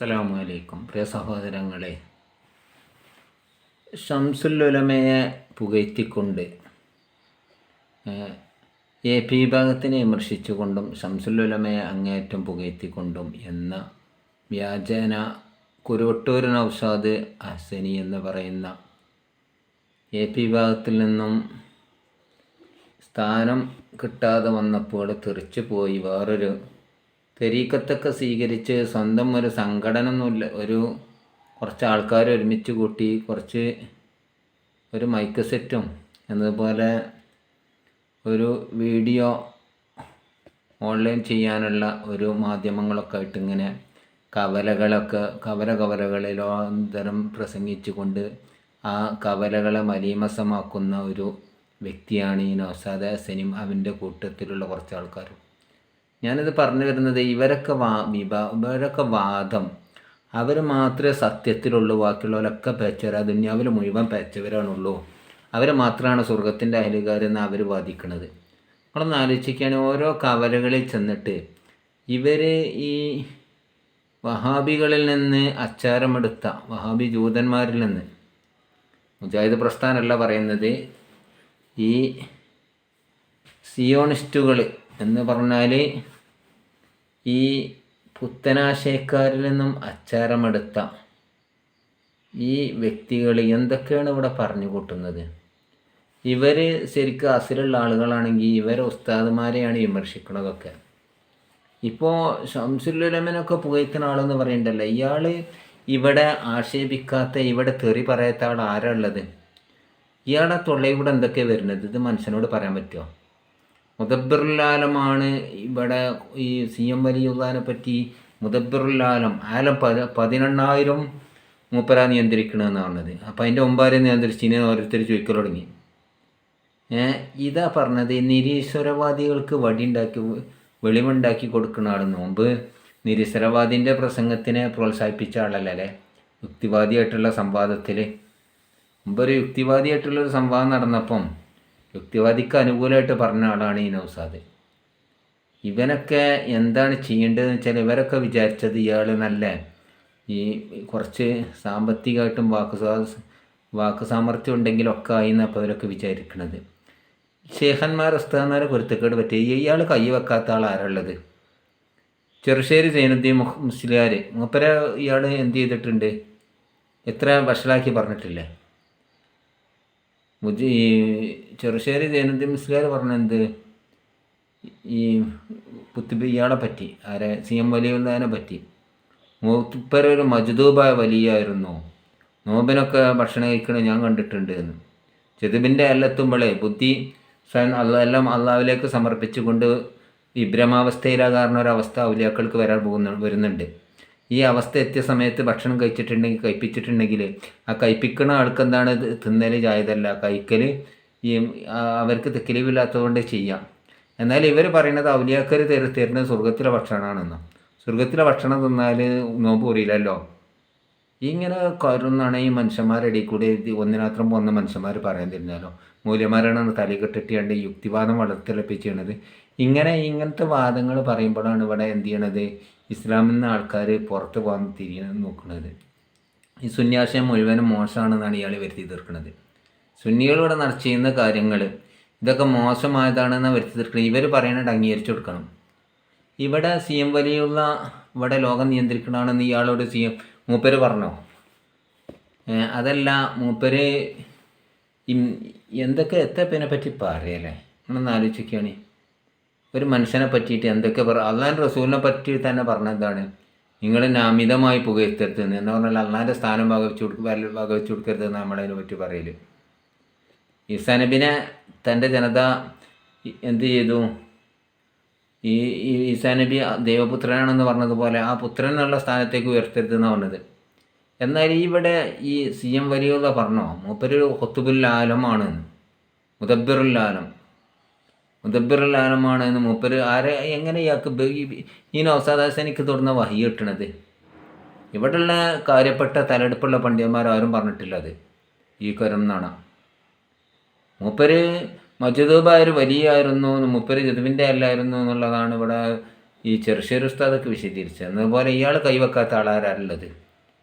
അസ്സലാമു അലൈക്കും പ്രിയ സഹോദരങ്ങളെ ഷംസുല്ലുലമയെ പുകഴ്ത്തിക്കൊണ്ട് എ പി വിഭാഗത്തിനെ വിമർശിച്ചുകൊണ്ടും ഷംസുല്ലുലമയെ അങ്ങേയറ്റം പുകഴ്ത്തിക്കൊണ്ടും എന്ന വ്യാജേന കുരുവട്ടൂർ നൌഷാദ് ഹസനി എന്ന് പറയുന്ന എ പി വിഭാഗത്തിൽ നിന്നും സ്ഥാനം കിട്ടാതെ വന്നപ്പോൾ തെറിച്ചു പോയി വേറൊരു തെരീക്കത്തൊക്കെ സ്വീകരിച്ച് സ്വന്തം ഒരു സംഘടന ഒന്നുമില്ല ഒരു കുറച്ച് ആൾക്കാർ ഒരുമിച്ച് കൂട്ടി കുറച്ച് ഒരു മൈക്ക് സെറ്റും എന്നതുപോലെ ഒരു വീഡിയോ ഓൺലൈൻ ചെയ്യാനുള്ള ഒരു മാധ്യമങ്ങളൊക്കെ ആയിട്ട് ഇങ്ങനെ കവലകളൊക്കെ കവല കവലകളിലോ അന്തരം പ്രസംഗിച്ചുകൊണ്ട് ആ കവലകളെ മലീമസമാക്കുന്ന ഒരു വ്യക്തിയാണ് ഈ നൗസാദ ഹസനും. അവന്റെ കൂട്ടത്തിലുള്ള കുറച്ച് ആൾക്കാരും. ഞാനിത് പറഞ്ഞു വരുന്നത് ഇവരൊക്കെ വാ വിഭാ ഇവരൊക്കെ വാദം. അവർ മാത്രമേ സത്യത്തിലുള്ളൂ ബാക്കിയുള്ളവരൊക്കെ പേച്ചവരാ. ദുന്യാവിൽ മുഴുവൻ പേച്ചവരാണുള്ളൂ. അവർ മാത്രമാണ് സ്വർഗത്തിന്റെ അയലുകാരെന്ന് അവർ വാദിക്കുന്നത് നിങ്ങളൊന്ന് ആലോചിക്കുകയാണെങ്കിൽ ഓരോ കവലകളിൽ ചെന്നിട്ട് ഇവർ ഈ വഹാബികളിൽ നിന്ന് അച്ചാരമെടുത്ത വഹാബി ജൂതന്മാരിൽ നിന്ന് മുജാഹിദ് പ്രസ്ഥാനമല്ല പറയുന്നത് ഈ സിയോണിസ്റ്റുകൾ എന്ന് പറഞ്ഞാൽ ഈ പുത്തനാശയക്കാരിൽ നിന്നും അച്ചാരമെടുത്ത ഈ വ്യക്തികൾ എന്തൊക്കെയാണ് ഇവിടെ പറഞ്ഞു കൂട്ടുന്നത്? ഇവർ ശരിക്കും അസിലുള്ള ആളുകളാണെങ്കിൽ ഇവരെ ഉസ്താദുമാരെയാണ് വിമർശിക്കുന്നതൊക്കെ ഇപ്പോൾ ഷംസുല്ലുലമനൊക്കെ പുകയ്ക്കുന്ന ആളെന്ന് പറയണ്ടല്ലോ. ഇയാൾ ഇവിടെ ആക്ഷേപിക്കാത്ത ഇവിടെ തെറി പറയാത്ത ആൾ ആരാ ഉള്ളത്? ഇയാളെ തൊള്ളയിൽ കൂടെ എന്തൊക്കെയാണ് വരുന്നത്? ഇത് മനുഷ്യനോട് പറയാൻ പറ്റുമോ മുദബ്ബറുല്ലാലമാണ് ഇവിടെ ഈ സി എം വലിയുള്ളതിനെ പറ്റി മുദബ്ബറുല്ലാലം. ആലം പത പതിനെണ്ണായിരം മൂപ്പരാ നിയന്ത്രിക്കണമെന്ന് പറഞ്ഞത് അപ്പം അതിന്റെ മുമ്പാരെ നിയന്ത്രിച്ചിന് ഓരോരുത്തർ ചോദിക്കൽ തുടങ്ങി. ഇതാ പറഞ്ഞത് നിരീശ്വരവാദികൾക്ക് വടിയുണ്ടാക്കി വെളിവുണ്ടാക്കി കൊടുക്കുന്ന ആളെന്ന് മുമ്പ് നിരീശ്വരവാദിന്റെ പ്രസംഗത്തിനെ പ്രോത്സാഹിപ്പിച്ച ആളല്ലേ യുക്തിവാദിയായിട്ടുള്ള സംവാദത്തിൽ മുമ്പൊരു യുക്തിവാദിയായിട്ടുള്ളൊരു സംവാദം നടന്നപ്പം യുക്തിവാദിക്ക് അനുകൂലമായിട്ട് പറഞ്ഞ ആളാണ് ഈ നൗസാദ്. ഇവനൊക്കെ എന്താണ് ചെയ്യേണ്ടതെന്ന് വെച്ചാൽ ഇവരൊക്കെ വിചാരിച്ചത് ഇയാൾ നല്ല ഈ കുറച്ച് സാമ്പത്തികമായിട്ടും വാക്ക് വാക്ക് സാമർഥ്യം ഉണ്ടെങ്കിലൊക്കെ ആയി എന്നപ്പോൾ അവരൊക്കെ വിചാരിക്കണത്. ഷേഖന്മാർ ഉസ്താന്മാരെ പൊരുത്തക്കേട് പറ്റി. ഇയാൾ കൈ വെക്കാത്ത ആൾ ആരുള്ളത് ചെറുശ്ശേരി സൈനുദ്ദീൻ മുസ്ലിയാർ മൂപ്പര ഇയാൾ എന്ത് ചെയ്തിട്ടുണ്ട്? എത്ര വഷളാക്കി പറഞ്ഞിട്ടില്ലേ? മുജി ഈ ചെറുശ്ശേരി സൈനുദ്ദീൻ മുസ്ലിയാർ പറഞ്ഞെന്ത്? ഈ കുത്തുബ് ഇയാളെ പറ്റി ആരെ സി എം വലിയുള്ളതിനെ പറ്റി. മൂപ്പര ഒരു മജ്ദൂബായ വലിയായിരുന്നു. നോബിനൊക്കെ ഭക്ഷണം കഴിക്കണത് ഞാൻ കണ്ടിട്ടുണ്ട് എന്ന്. ചെതുബിന്റെ അല്ലെത്തുമ്പോഴേ ബുദ്ധി എല്ലാം അള്ളാവിലേക്ക് സമർപ്പിച്ചുകൊണ്ട് വിഭ്രമാവസ്ഥയിലാകാരണ ഒരവസ്ഥ ഔലിയാക്കൾക്ക് വരാൻ പോകുന്ന വരുന്നുണ്ട്. ഈ അവസ്ഥ എത്തിയ സമയത്ത് ഭക്ഷണം കഴിച്ചിട്ടുണ്ടെങ്കിൽ കഴിപ്പിച്ചിട്ടുണ്ടെങ്കിൽ ആ കഴിപ്പിക്കുന്ന ആൾക്ക് എന്താണ് തിന്നൽ ചായതല്ല കഴിക്കൽ ഈ അവർക്ക് തെക്കിലിവില്ലാത്തതുകൊണ്ട് ചെയ്യാം. എന്നാൽ ഇവർ പറയുന്നത് ഔലിയാക്കർ തരു തരുന്നത് സ്വർഗത്തിലെ ഭക്ഷണമാണെന്ന്. സ്വർഗത്തിലെ ഭക്ഷണം തിന്നാൽ നോമ്പ് പോരില്ലല്ലോ ഇങ്ങനെ കരുന്നാണ് ഈ മനുഷ്യന്മാരുടെ കൂടി ഒന്നിനാത്രം പോകുന്ന മനുഷ്യന്മാർ പറയാൻ തരുന്നല്ലോ മൂല്യന്മാരാണ് തലകെട്ടിട്ടിയാണ്ട് യുക്തിവാദം വളർത്തിലപ്പിച്ചത് ഇങ്ങനെ ഇങ്ങനത്തെ വാദങ്ങൾ പറയുമ്പോഴാണ് ഇവിടെ എന്ത് ചെയ്യണത്? ഇസ്ലാമിൽ നിന്ന് ആൾക്കാർ പുറത്ത് പോകാൻ തിരിയാൻ നോക്കുന്നത് ഈ സുന്യാശയം മുഴുവനും മോശമാണെന്നാണ് ഇയാൾ വരുത്തി തീർക്കുന്നത് സുന്നികളിവിടെ നട ചെയ്യുന്ന കാര്യങ്ങൾ ഇതൊക്കെ മോശമായതാണെന്ന് വരുത്തി തീർക്കുന്നത് ഇവർ പറയണത് അംഗീകരിച്ചു കൊടുക്കണം. ഇവിടെ സി എം വലിയുള്ള ഇവിടെ ലോകം നിയന്ത്രിക്കണമെന്ന് ഇയാളോട് സി എം മൂപ്പര് പറഞ്ഞോ? അതല്ല മൂപ്പര് എന്തൊക്കെ എത്തപ്പിനെ പറ്റി പറയല്ലേ? നമ്മളൊന്ന് ആലോചിക്കുകയാണ് ഒരു മനുഷ്യനെ പറ്റിയിട്ട് എന്തൊക്കെ പറ അള്ളാൻ റസൂലിനെ പറ്റി തന്നെ പറഞ്ഞെന്താണ് നിങ്ങൾ അമിതമായി പുകഴ്ത്തരുത് എന്ന് പറഞ്ഞാൽ അള്ളാന്റെ സ്ഥാനം വകവെച്ചു കൊടുക്ക വല്ല- വകവെച്ച് കൊടുക്കരുത് എന്ന് നമ്മളതിനെ പറ്റി പറയൽ. ഈസാ നബിനെ തന്റെ ജനത എന്ത് ചെയ്തു? ഈ ഈ നബി ദൈവപുത്രനാണെന്ന് പറഞ്ഞതുപോലെ ആ പുത്രൻ എന്നുള്ള സ്ഥാനത്തേക്ക് ഉയർത്തരുത് എന്നാണ് പറഞ്ഞത്. എന്നാൽ ഇവിടെ ഈ സി എം വലിയുള്ള പറഞ്ഞോ? മൂപ്പര് ഹൊത്തുബുൽ ആലമാണ് മുദബ്ബിറുൽ മുദബ്ബിറുൽ ആലമാണ് എന്ന് മൂപ്പര് ആരെ എങ്ങനെ ഇയാൾക്ക് ഈ- നൗസാദാസനിക്ക് തുടർന്ന വഹി കിട്ടണത്? ഇവിടെയുള്ള കാര്യപ്പെട്ട തലെടുപ്പുള്ള പണ്ഡിതന്മാരാരും പറഞ്ഞിട്ടില്ല അത്. ഈ കരം എന്നാണ് മൂപ്പര് മജദൂബായ ഒരു വലിയായിരുന്നു മൂപ്പര് ജതുവിന്റെ അല്ലായിരുന്നു എന്നുള്ളതാണ് ഇവിടെ ഈ ചെറുശ്ശേരി ഉസ്താദൊക്കെ വിശദീകരിച്ചത്. അതുപോലെ ഇയാൾ കൈവെക്കാത്ത ആളാരുള്ളത്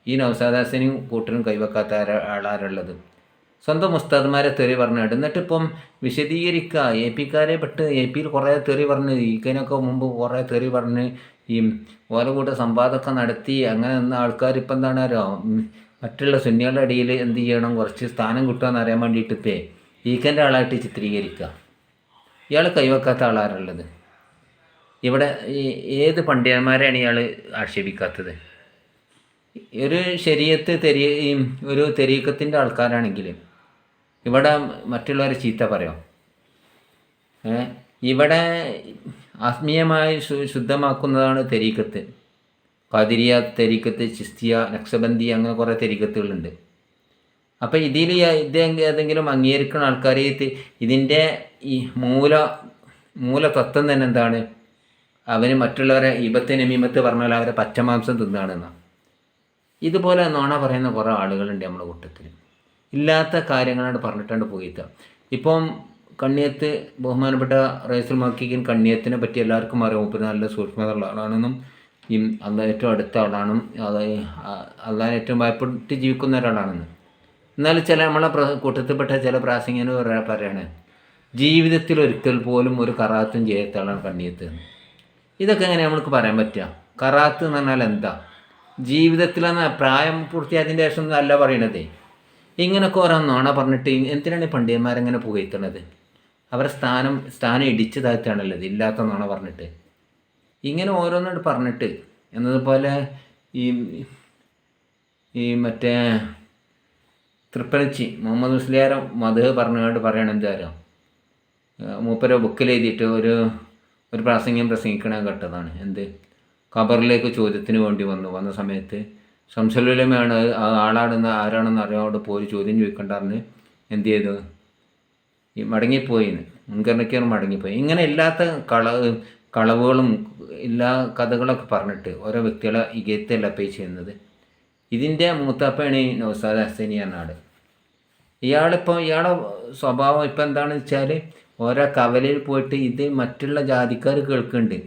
ഈ നൗസാദാസിനും കൂട്ടനും കൈവെക്കാത്ത ആളാരുള്ളത് സ്വന്തം ഉസ്താദ്മാരെ തെറി പറഞ്ഞിട്ട് എന്നിട്ട് ഇപ്പം വിശദീകരിക്കുക എ പിക്കാരെ പെട്ട് എ പിയിൽ കുറേ തെറി പറഞ്ഞ് ഈക്കനൊക്കെ മുമ്പ് കുറേ തെറി പറഞ്ഞ് ഈ ഓരോ കൂട്ട സംവാദമൊക്കെ നടത്തി അങ്ങനെ നിന്ന ആൾക്കാർ ഇപ്പം എന്താണ് മറ്റുള്ള സുന്നികളുടെ ഇടയിൽ എന്ത് ചെയ്യണം? കുറച്ച് സ്ഥാനം കിട്ടുമെന്ന് അറിയാൻ വേണ്ടിയിട്ട് ഇപ്പേ ഈക്കന്റെ ആളായിട്ട് ചിത്രീകരിക്കുക ഇയാൾ കൈവെക്കാത്ത ആളാരുള്ളത് ഇവിടെ ഏത് പണ്ഡിതന്മാരെയാണ് ഇയാൾ ആക്ഷേപിക്കാത്തത്? ഒരു ശരീരത്ത് തെരി ഒരു തെരീക്കത്തിന്റെ ആൾക്കാരാണെങ്കിൽ ഇവിടെ മറ്റുള്ളവരെ ചീത്ത പറയാം? ഇവിടെ ആത്മീയമായി ശുദ്ധമാക്കുന്നതാണ് തെരീക്കത്ത്. ഖാദിരിയ തെരീക്കത്ത് ചിസ്തിയ നക്സബന്തി അങ്ങനെ കുറേ തെരീക്കത്തുകളുണ്ട്. അപ്പം ഇതിൽ ഇത് ഏതെങ്കിലും അംഗീകരിക്കുന്ന ആൾക്കാർ ഇതിന്റെ ഈ മൂല തത്വം തന്നെ എന്താണ്? അവന് മറ്റുള്ളവരെ ഇബത്തെ നമീമത്ത് പറഞ്ഞാൽ അവരെ പച്ചമാംസം തിന്നാണെന്നാണ്. ഇതുപോലെ നോണ പറയുന്ന കുറേ ആളുകളുണ്ട് നമ്മുടെ കൂട്ടത്തിൽ. ഇല്ലാത്ത കാര്യങ്ങളാണ് പറഞ്ഞിട്ടാണ് പോയിട്ട് ഇപ്പം കണ്ണിയത്ത് ബഹുമാനപ്പെട്ട റൈസുൽ മക്കീൻ കണ്ണിയത്തിനെ പറ്റി എല്ലാവർക്കും അറിയാം. മൂപ്പര് നല്ല സൂക്ഷ്മതയുള്ള ആളാണെന്നും ഈ അല്ല ഏറ്റവും അടുത്ത ആളാണെന്നും അത് അല്ലാതെ ഏറ്റവും ഭയപ്പെട്ട് ജീവിക്കുന്ന ഒരാളാണെന്ന്. എന്നാൽ ചില നമ്മളെ കൂട്ടത്തിൽപ്പെട്ട ചില പ്രാസംഗികന് പറയുകയാണ് ജീവിതത്തിൽ ഒരിക്കൽ പോലും ഒരു കറാത്തും ചെയ്യാത്ത ആളാണ് കണ്ണിയത്ത്. ഇതൊക്കെ എങ്ങനെ നമ്മൾക്ക് പറയാൻ പറ്റുക? കറാത്ത് എന്ന് പറഞ്ഞാൽ എന്താ? ജീവിതത്തിലെന്ന പ്രായം പൂർത്തിയായതിന്റെ ശേഷം അല്ല പറയണത്. ഇങ്ങനൊക്കെ ഓരോ നോണ പറഞ്ഞിട്ട് എന്തിനാണ് പണ്ഡിതന്മാരെങ്ങനെ പുകഴ്ത്തണത്? അവരെ സ്ഥാനം സ്ഥാനം ഇടിച്ചു താഴ്ത്താണല്ലോ ഇത് ഇല്ലാത്ത നോണ പറഞ്ഞിട്ട്. ഇങ്ങനെ ഓരോന്നോട് പറഞ്ഞിട്ട് എന്നതുപോലെ ഈ ഈ മറ്റേ തൃപ്പനച്ചി മുഹമ്മദ് മുസ്ലിയാരം മധു പറഞ്ഞുകൊണ്ട് പറയണം എന്തായാലും മൂപ്പര ബുക്കിൽ എഴുതിയിട്ട് ഒരു ഒരു പ്രാസംഗ്യം പ്രസംഗിക്കണ കേട്ടതാണ്. എന്ത്? ഖബറിലേക്ക് ചോദ്യത്തിന് വേണ്ടി വന്നു. വന്ന സമയത്ത് ശംസലുലമയാണ് ആ ആളാണെന്ന് ആരാണെന്ന് അറിയാതെ പോയി ചോദ്യം ചോദിക്കണ്ടെന്ന് എന്ത് ചെയ്തു? ഈ മടങ്ങിപ്പോയിന്ന് മുൻഗണനയ്ക്കാണ് മടങ്ങിപ്പോയി. ഇങ്ങനെ ഇല്ലാത്ത കള കളവുകളും എല്ലാ കഥകളൊക്കെ പറഞ്ഞിട്ട് ഓരോ വ്യക്തികളെ ഇകയത്തല്ല പേ ചെയ്യുന്നത്. ഇതിന്റെ മൂത്താപ്പയാണ് ഈ നൗസാദ് ഹസനി എന്ന ആൾ ഇയാളിപ്പോൾ ഇയാളെ സ്വഭാവം ഇപ്പം എന്താണെന്ന് വെച്ചാൽ ഓരോ കവലയിൽ പോയിട്ട് ഇത് മറ്റുള്ള ജാതിക്കാർ കേൾക്കുന്നുണ്ട്.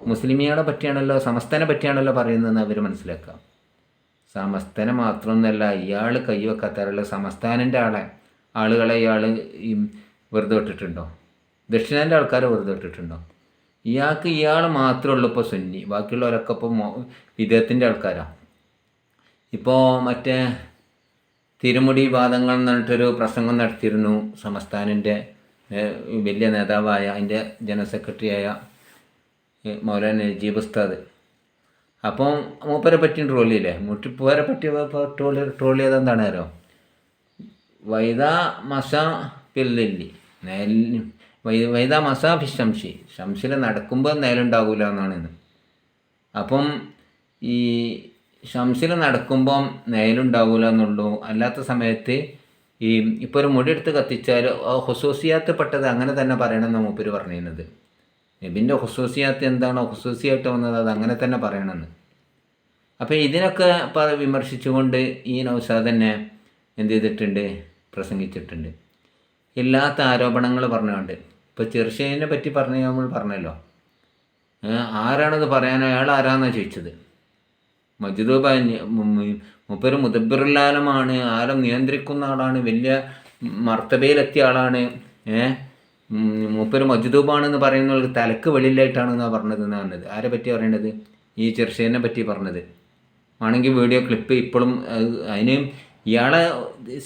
മുസ്ലിമികളെ പറ്റിയാണല്ലോ സമസ്തനെ പറ്റിയാണല്ലോ പറയുന്നതെന്ന് അവർ മനസ്സിലാക്കാം സമസ്തനെ മാത്രമൊന്നുമല്ല ഇയാൾ കൈവെക്കാത്തവരുള്ള സമസ്ഥാനന്റെ ആളെ ആളുകളെ ഇയാൾ ഈ വെറുതെ വിട്ടിട്ടുണ്ടോ ദക്ഷിണേന്റെ ആൾക്കാരെ വെറുതെ വിട്ടിട്ടുണ്ടോ ഇയാൾക്ക് ഇയാൾ മാത്രമേ ഉള്ളൂ ഇപ്പോൾ സുന്നി. ബാക്കിയുള്ളവരൊക്കെ ഇപ്പോൾ വിദേഹത്തിന്റെ ആൾക്കാരാണ് ഇപ്പോൾ മറ്റേ തിരുമുടി വാദങ്ങൾ എന്ന് പറഞ്ഞിട്ടൊരു പ്രസംഗം നടത്തിയിരുന്നു സംസ്ഥാനിന്റെ വലിയ നേതാവായ അതിന്റെ ജനറൽ സെക്രട്ടറിയായ മൗലാന നജീബ് ഉസ്താദ്. അപ്പം മൂപ്പരെ പറ്റിയും ട്രോൾ ചെയ്യില്ലേ മുട്ടിപ്പൂരെ പറ്റി ട്രോൾ ട്രോൾ ചെയ്ത് എന്താണ് അറിയോ? വൈദ മസ പില്ലി നെൽ വൈദ മസ ഫി ശംഷിൽ നടക്കുമ്പോൾ നേലുണ്ടാകൂല എന്നാണ് ഇന്ന് അപ്പം ഈ ഷംസിൽ നടക്കുമ്പം നേലുണ്ടാവില്ല എന്നുള്ളൂ. അല്ലാത്ത സമയത്ത് ഈ ഇപ്പോൾ ഒരു മുടി എടുത്ത് കത്തിച്ചാൽ ഹുസൂസിയാത്ത് പെട്ടത് അങ്ങനെ തന്നെ പറയണമെന്ന് മൂപ്പര് പറഞ്ഞിരുന്നത്. നബിന്റെ ഹുസൂസിയാത്ത് എന്താണോ ഹുസൂസിയായിട്ട് വന്നത് അത് അങ്ങനെ തന്നെ പറയണമെന്ന്. അപ്പോൾ ഇതിനൊക്കെ വിമർശിച്ചുകൊണ്ട് ഈ നൗസാദ് തന്നെ എന്ത് ചെയ്തിട്ടുണ്ട്? പ്രസംഗിച്ചിട്ടുണ്ട്. ഇല്ലാത്ത ആരോപണങ്ങൾ പറഞ്ഞുകൊണ്ട്. ഇപ്പോൾ ചെറുശ്ശേരിനെ പറ്റി പറഞ്ഞ നമ്മൾ പറഞ്ഞല്ലോ. ആരാണത് പറയാൻ? അയാൾ ആരാന്നാണ് ചോദിച്ചത്? മജിദ് മുപ്പര് മുദബിറുല്ലാലമാണ് ആലം നിയന്ത്രിക്കുന്ന ആളാണ് വലിയ മർത്തബയിലെത്തിയ ആളാണ് ഏ? മൂപ്പര് മജുദൂബാണെന്ന് പറയുന്നത് തലക്ക് വെളിയിലായിട്ടാണെന്നാണ് പറഞ്ഞത് എന്നാ പറഞ്ഞത്. ആരെ പറ്റി പറയേണ്ടത്? ഈ ചെറുശ്ശേരിനെ പറ്റി പറഞ്ഞത്. ആണെങ്കിൽ വീഡിയോ ക്ലിപ്പ് ഇപ്പോഴും അത് അതിന് ഇയാളെ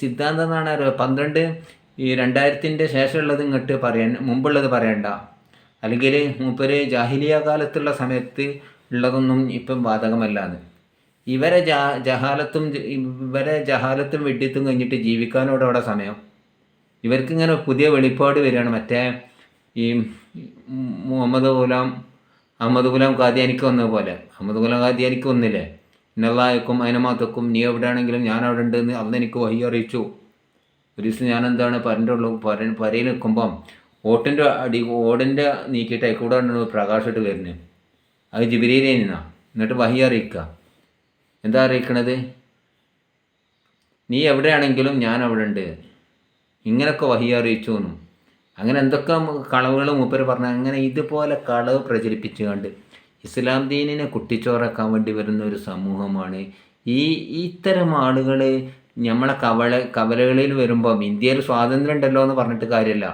സിദ്ധാന്തം എന്നാണ് അറിയുക പന്ത്രണ്ട് ഈ രണ്ടായിരത്തിന്റെ ശേഷമുള്ളത് ഇങ്ങോട്ട് പറയാൻ മുമ്പുള്ളത് പറയണ്ട. അല്ലെങ്കിൽ മൂപ്പര് ജാഹിലിയ കാലത്തുള്ള സമയത്ത് ഉള്ളതൊന്നും ഇപ്പം ബാധകമല്ലാന്ന്. ഇവരെ ജഹാലത്തും ഇവരെ ജഹാലത്തും വെട്ടിത്തും കഴിഞ്ഞിട്ട് ജീവിക്കാനോടെ അവിടെ സമയം? ഇവർക്കിങ്ങനെ പുതിയ വെളിപ്പാട് വരികയാണ്. മറ്റേ ഈ മുഹമ്മദ് ഗുലാം അഹമ്മദ് ഗുലാം ഖാദിയാനിക്ക് വന്ന പോലെ അഹമ്മദ് ഗുലാം ഖാദിയാനിക്ക് വന്നില്ലേ? ഇന്നല്ലായക്കും അതിനമാത്തക്കും നീ എവിടെയാണെങ്കിലും ഞാൻ അവിടെ ഉണ്ടെന്ന് അന്ന് എനിക്ക് വഴി അറിയിച്ചു. ഒരു ദിവസം ഞാൻ എന്താണ് പരന്റെ ഉള്ളു പര പരയിൽ നിൽക്കുമ്പം ഓട്ടിന്റെ അടി ഓടിന്റെ നീക്കിയിട്ട് അയക്കൂടെ ആണ് പ്രകാശമായിട്ട് വരുന്നത്. അത് ജിബിരിയിലേ നിന്നാ എന്നിട്ട് വഹി അറിയിക്കുക എന്താ അറിയിക്കണത്? നീ എവിടെയാണെങ്കിലും ഞാൻ അവിടെ ഉണ്ട്. ഇങ്ങനൊക്കെ വഹി അറിയിച്ചു എന്നും അങ്ങനെ എന്തൊക്കെ കളവുകൾ മൂപ്പർ പറഞ്ഞു അങ്ങനെ ഇതുപോലെ കളവ് പ്രചരിപ്പിച്ചുകൊണ്ട് ഇസ്ലാം ദീനിനെ കുട്ടിച്ചോറാക്കാൻ വേണ്ടി വരുന്ന ഒരു സമൂഹമാണ് ഈ ഇത്തരം ആളുകൾ നമ്മളെ കവല കവലകളിൽ വരുമ്പം ഇന്ത്യയിൽ സ്വാതന്ത്ര്യം ഉണ്ടല്ലോ എന്ന് പറഞ്ഞിട്ട് കാര്യമല്ല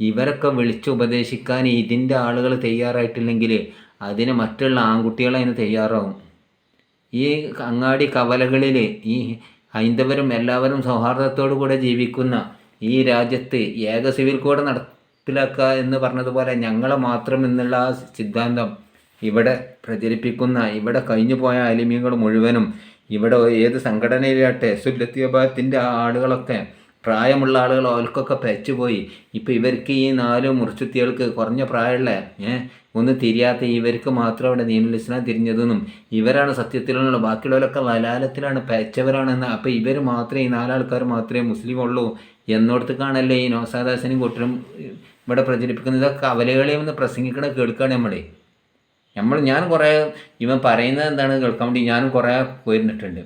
ഇവരൊക്കെ വിളിച്ച് ഉപദേശിക്കാൻ ഇതിന്റെ ആളുകൾ തയ്യാറായിട്ടില്ലെങ്കിൽ അതിന് മറ്റുള്ള ആൺകുട്ടികൾ അതിന് തയ്യാറാവും. ഈ അങ്ങാടി കവലകളിൽ ഈ ഹൈന്ദവരും എല്ലാവരും സൗഹാർദ്ദത്തോടു കൂടെ ജീവിക്കുന്ന ഈ രാജ്യത്ത് ഏക സിവിൽ കോഡ് നടപ്പിലാക്കുക എന്ന് പറഞ്ഞതുപോലെ ഞങ്ങളെ മാത്രം എന്നുള്ള ആ സിദ്ധാന്തം ഇവിടെ പ്രചരിപ്പിക്കുന്ന ഇവിടെ കഴിഞ്ഞു പോയ അലിമ്യങ്ങൾ മുഴുവനും ഇവിടെ ഏത് സംഘടനയിലാട്ടെ സുല്ലത്യഭാഗത്തിന്റെ ആളുകളൊക്കെ പ്രായമുള്ള ആളുകൾ അവർക്കൊക്കെ പച്ചുപോയി ഇപ്പോൾ ഇവർക്ക് ഈ നാല് മുറിച്ചുത്തികൾക്ക് കുറഞ്ഞ പ്രായമുള്ള ഏഹ് ഒന്ന് തിരിയാത്ത ഇവർക്ക് മാത്രം അവിടെ ഇസ്ലാം തിരിഞ്ഞതെന്നും ഇവരാണ് സത്യത്തിലുള്ള ബാക്കിയുള്ളവരൊക്കെ വലാലത്തിലാണ് പച്ചവരാണെന്ന്. അപ്പോൾ ഇവർ മാത്രമേ ഈ നാലാൾക്കാർ മാത്രമേ മുസ്ലിം ഉള്ളൂ എന്നോടത്തേക്കാണല്ലേ ഈ നോസാദാസിനും കൂട്ടരും ഇവിടെ പ്രചരിപ്പിക്കുന്നത് ഇതൊക്കെ നിന്ന് പ്രസംഗിക്കണ കേൾക്കുകയാണ് നമ്മളെ. നമ്മൾ ഞാൻ കുറേ ഇവൻ പറയുന്നത് എന്താണ് കേൾക്കാൻ വേണ്ടി ഞാനും കുറേ പോയിരുന്നിട്ടുണ്ട്.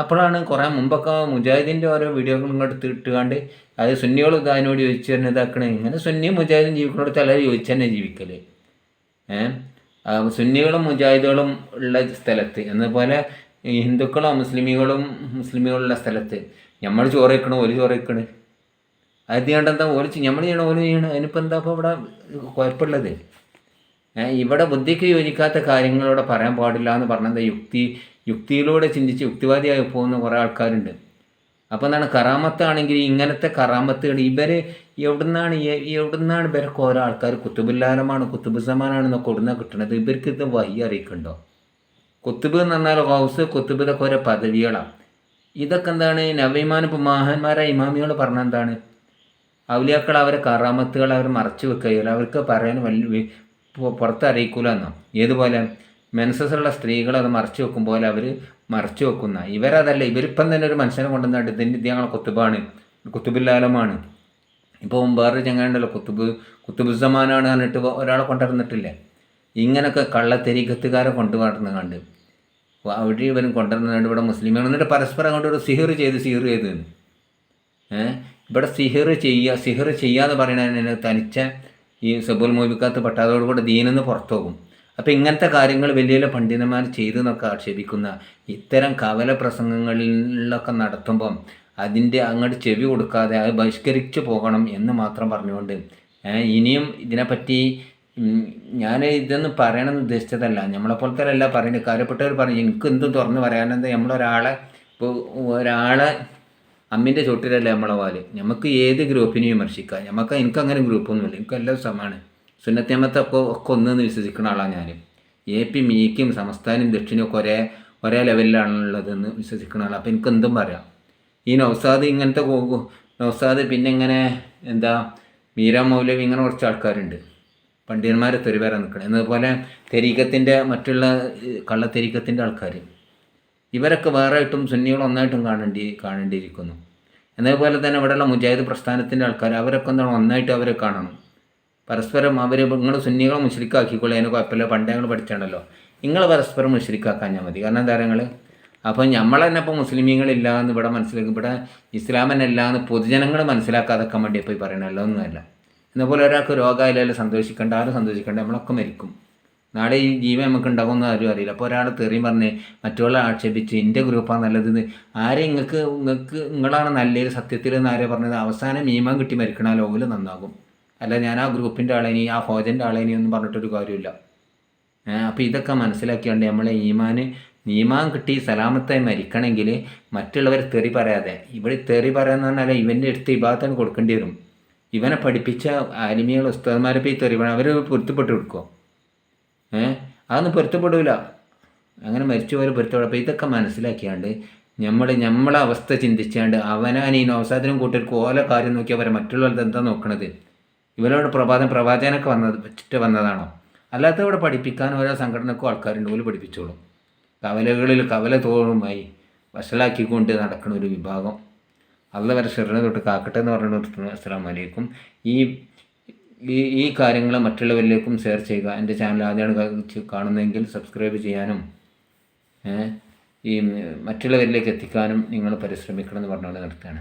അപ്പോഴാണ് കുറേ മുമ്പൊക്കെ മുജാഹിദിന്റെ ഓരോ വീഡിയോകൾ ഇങ്ങോട്ട് ഇട്ടുകൊണ്ട് അത് സുന്നികൾ അതിനോട് ചോദിച്ചു തന്നെ ഇതാക്കണേ. ഇങ്ങനെ സുന്നിയും മുജാഹിദും ജീവിക്കുന്നിടത്ത് എല്ലാവരും ചോദിച്ചു തന്നെ ജീവിക്കൽ സുന്നികളും മുജാഹിദുകളും ഉള്ള സ്ഥലത്ത്. എന്നപോലെ ഹിന്ദുക്കളും മുസ്ലിമികളും മുസ്ലിമുകളുള്ള സ്ഥലത്ത്. നമ്മൾ ചോറ് വയ്ക്കണം ഒരു ചോറ് വയ്ക്കണ് അത് കണ്ട എന്താ ഓൽ നമ്മൾ ചെയ്യണം ഓൽ ചെയ്യണം അതിനിപ്പോൾ എന്താ ഇപ്പോൾ ഇവിടെ കുഴപ്പമുള്ളത്? ഇവിടെ ബുദ്ധിക്ക് യോജിക്കാത്ത കാര്യങ്ങളോടെ പറയാൻ പാടില്ല എന്ന് പറഞ്ഞത് യുക്തി യുക്തിയിലൂടെ ചിന്തിച്ച് യുക്തിവാദിയായി പോകുന്ന കുറേ ആൾക്കാരുണ്ട്. അപ്പോൾ എന്താണ്? കറാമത്താണെങ്കിൽ ഇങ്ങനത്തെ കറാമത്തുകൾ ഇവർ എവിടുന്നാണ് എവിടുന്നാണ് ഇവരൊക്കെ ഓരോ ആൾക്കാർ കുത്തുബുല്ലാലമാണ് കുത്തുബുസമാനാണ് എന്നൊക്കെ ഉടനെ കിട്ടുന്നത് ഇവർക്ക് ഇത് വഴി അറിയിക്കണ്ടോ? കുത്തുബ് എന്ന് പറഞ്ഞാൽ ഹൗസ് കുത്തുബ് ഇതൊക്കെ ഓരോ പദവികളാണ് ഇതൊക്കെ എന്താണ്? നവീമാൻ ഇപ്പോൾ മഹാന്മാരായ ഇമാമികൾ പറഞ്ഞ എന്താണ്? ഔലിയാക്കൾ അവരെ കറാമത്തുകൾ അവർ മറച്ചു വെക്കുകയില്ല. അവർക്ക് പറയാൻ വലിയ പുറത്ത് അറിയിക്കൂല എന്നോ. ഏതുപോലെ മെൻസസ് ഉള്ള സ്ത്രീകൾ അത് മറച്ചു വെക്കും പോലെ അവർ മറച്ചു വെക്കുന്ന. ഇവരതല്ല ഇവരിപ്പം തന്നെ ഒരു മനുഷ്യനെ കൊണ്ടുവന്നിട്ട് ഇതിന്റെ ഇത് ഞങ്ങളെ കുത്തുബാണ്. കുത്തുബില്ലാലമാണ് ഇപ്പോൾ വേറൊരു ചങ്ങാണ്ടല്ലോ കുത്തുബ് കുത്തുബുസമാനാണ് പറഞ്ഞിട്ട് ഒരാളെ കൊണ്ടുവന്നിട്ടില്ലേ? ഇങ്ങനൊക്കെ കള്ളത്തെരീക്കത്തുകാരെ കൊണ്ടുവരുന്ന കണ്ട്. അവിടെ ഇവരും കൊണ്ടുവരുന്നുണ്ട് ഇവിടെ മുസ്ലിങ്ങൾ എന്നിട്ട് പരസ്പരം അങ്ങോട്ട് ഒരു സിഹിർ ചെയ്ത് സിഹിർ ചെയ്ത്. ഏഹ്? ഇവിടെ സിഹിർ ചെയ്യുക സിഹിർ ചെയ്യാന്ന് പറയുന്നതിന് തനിച്ച ഈ സബുൽ മോബിക്കാത്ത് പെട്ടാതോടുകൂടെ ദീനെന്ന് പുറത്തു പോകും. അപ്പോൾ ഇങ്ങനത്തെ കാര്യങ്ങൾ വലിയ വലിയ പണ്ഡിതന്മാർ ചെയ്തു എന്നൊക്കെ ആക്ഷേപിക്കുന്ന ഇത്തരം കവല പ്രസംഗങ്ങളിലൊക്കെ നടത്തുമ്പം അതിന്റെ അങ്ങോട്ട് ചെവി കൊടുക്കാതെ അത് ബഹിഷ്കരിച്ചു പോകണം എന്ന് മാത്രം പറഞ്ഞുകൊണ്ട് ഇനിയും ഇതിനെപ്പറ്റി ഞാൻ ഇതൊന്നും പറയണമെന്ന് ഉദ്ദേശിച്ചതല്ല. നമ്മളെപ്പോലത്തെ അല്ല പറയുന്നത്. കാര്യപ്പെട്ടവർ പറയും എനിക്ക് എന്തും തുറന്ന് പറയാനെന്താ? നമ്മളൊരാളെ ഇപ്പോൾ ഒരാളെ അമ്മിന്റെ ചോട്ടിലല്ലേ നമ്മളെ വാൽ? നമുക്ക് ഏത് ഗ്രൂപ്പിനെയും വിമർശിക്കാം. നമുക്ക് എനിക്ക് അങ്ങനെ ഗ്രൂപ്പൊന്നുമില്ല. എനിക്ക് എല്ലാം സമാണ്. സുന്നത്തേമത്തെ ഒക്കെ ഒക്കെ ഒന്നെന്ന് വിശ്വസിക്കുന്ന ആളാണ് ഞാൻ എ പി മീക്കും സംസ്ഥാനം ദക്ഷിണയും ഒക്കെ ഒരേ ഒരേ ലെവലിലാണുള്ളതെന്ന് വിശ്വസിക്കുന്ന ആളാണ് അപ്പോൾ എനിക്ക് എന്തും പറയാം. ഈ നൗസാദ് ഇങ്ങനത്തെ നൗസാദ് പിന്നെ ഇങ്ങനെ എന്താ മീര മൗലവി ഇങ്ങനെ കുറച്ച് ആൾക്കാരുണ്ട്. പണ്ഡിതന്മാരെ തെരുവേറെ നിൽക്കണം എന്നതുപോലെ തെരീക്കത്തിന്റെ മറ്റുള്ള കള്ളത്തെരീക്കത്തിന്റെ ആൾക്കാർ ഇവരൊക്കെ വേറെ ആയിട്ടും സുന്നികൾ ഒന്നായിട്ടും കാണേണ്ടി കാണേണ്ടിയിരിക്കുന്നു. എന്നതുപോലെ തന്നെ ഇവിടെയുള്ള മുജാഹിദ് പ്രസ്ഥാനത്തിന്റെ ആൾക്കാർ അവരൊക്കെ എന്താണ് ഒന്നായിട്ട് അവരെ കാണണം. പരസ്പരം അവർ നിങ്ങൾ സുന്നികളെ മുഷരിക്കാക്കിക്കോളൂ അതിന് കുഴപ്പമില്ല പണ്ടേ ഞങ്ങൾ പഠിച്ചാണല്ലോ. നിങ്ങൾ പരസ്പരം മുഷരിക്കാക്കാൻ മതി. കാരണം എന്താ നിങ്ങൾ അപ്പോൾ നമ്മൾ തന്നെ ഇപ്പോൾ മുസ്ലിമീങ്ങളില്ല എന്ന് ഇവിടെ മനസ്സിലാക്കി ഇവിടെ ഇസ്ലാം തന്നെ ഇല്ല എന്ന് പൊതുജനങ്ങൾ മനസ്സിലാക്കാതൊക്കെ വേണ്ടി ഈ പറയണല്ലോ ഒന്നുമല്ല. എന്നപോലെ ഒരാൾക്ക് രോഗമായാലും സന്തോഷിക്കേണ്ട ആരും സന്തോഷിക്കേണ്ട നമ്മളൊക്കെ മരിക്കും. നാളെ ഈ ജീവൻ നമുക്ക് ഉണ്ടാകുമെന്ന് ആരും അറിയില്ല. അപ്പോൾ ഒരാൾ തെറിയും പറഞ്ഞ് മറ്റുള്ള ആക്ഷേപിച്ച് എന്റെ ഗ്രൂപ്പാണ് നല്ലതെന്ന് ആരെ നിങ്ങൾക്ക് നിങ്ങൾക്ക് നിങ്ങളാണ് നല്ലൊരു സത്യത്തിൽ എന്ന് ആരെ പറഞ്ഞത്? അവസാനം മീമാൻ കിട്ടി മരിക്കണ ലോകിൽ നന്നാകും. അല്ല ഞാൻ ആ ഗ്രൂപ്പിന്റെ ആളേനി ആ ഫോജന്റെ ആളേനി ഒന്നും പറഞ്ഞിട്ടൊരു കാര്യമില്ല അപ്പോൾ ഇതൊക്കെ മനസ്സിലാക്കിയാണ്ട് നമ്മളെ ഈമാൻ നീമാൻ കിട്ടി സലാമത്തായി മരിക്കണമെങ്കിൽ മറ്റുള്ളവർ തെറി പറയാതെ ഇവിടെ തെറി പറയാന്ന് പറഞ്ഞാൽ ഇവന്റെ അടുത്ത് ഇഭാഗത്താണ് കൊടുക്കേണ്ടി വരും. ഇവനെ പഠിപ്പിച്ച ആലിമികൾ ഉസ്താദന്മാരെ പോയി തെറി പറയാം അവർ പൊരുത്തപ്പെട്ട് കൊടുക്കുമോ ഏഹ് അതൊന്നും പൊരുത്തപ്പെടില്ല അങ്ങനെ മരിച്ചു പോലെ പൊരുത്തപ്പെടും അപ്പോൾ ഇതൊക്കെ മനസ്സിലാക്കിയാണ്ട് നമ്മൾ നമ്മളെ അവസ്ഥ ചിന്തിച്ചാണ്ട് അവനാൻ ഈ നവസാദിനും കൂട്ടർക്ക് ഓല കാര്യം നോക്കിയാൽ അവരെ മറ്റുള്ളവരുടെ എന്താ നോക്കണത്? ഇവരോട് പ്രഭാതം പ്രവാചകനൊക്കെ വന്നത് വെച്ചിട്ട് വന്നതാണോ? അല്ലാത്ത ഇവിടെ പഠിപ്പിക്കാൻ ഓരോ സംഘടനക്കും ആൾക്കാരുണ്ട് പോലും പഠിപ്പിച്ചോളും. കവലകളിൽ കവല തോറുമായി വഷളാക്കിക്കൊണ്ട് നടക്കുന്ന ഒരു വിഭാഗം. അല്ല വരെ ഷെറിനെ തൊട്ട് കാക്കട്ടെ എന്ന് പറഞ്ഞു നിർത്തുന്നു അസ്സാം വലൈക്കും ഈ ഈ ഈ കാര്യങ്ങൾ മറ്റുള്ളവരിലേക്കും ഷെയർ ചെയ്യുക. എന്റെ ചാനൽ ആദ്യമാണ് കാണുന്നതെങ്കിൽ സബ്സ്ക്രൈബ് ചെയ്യാനും ഈ മറ്റുള്ളവരിലേക്ക് എത്തിക്കാനും നിങ്ങൾ പരിശ്രമിക്കണം എന്ന് പറഞ്ഞുകൊണ്ട് നിർത്തുകയാണ്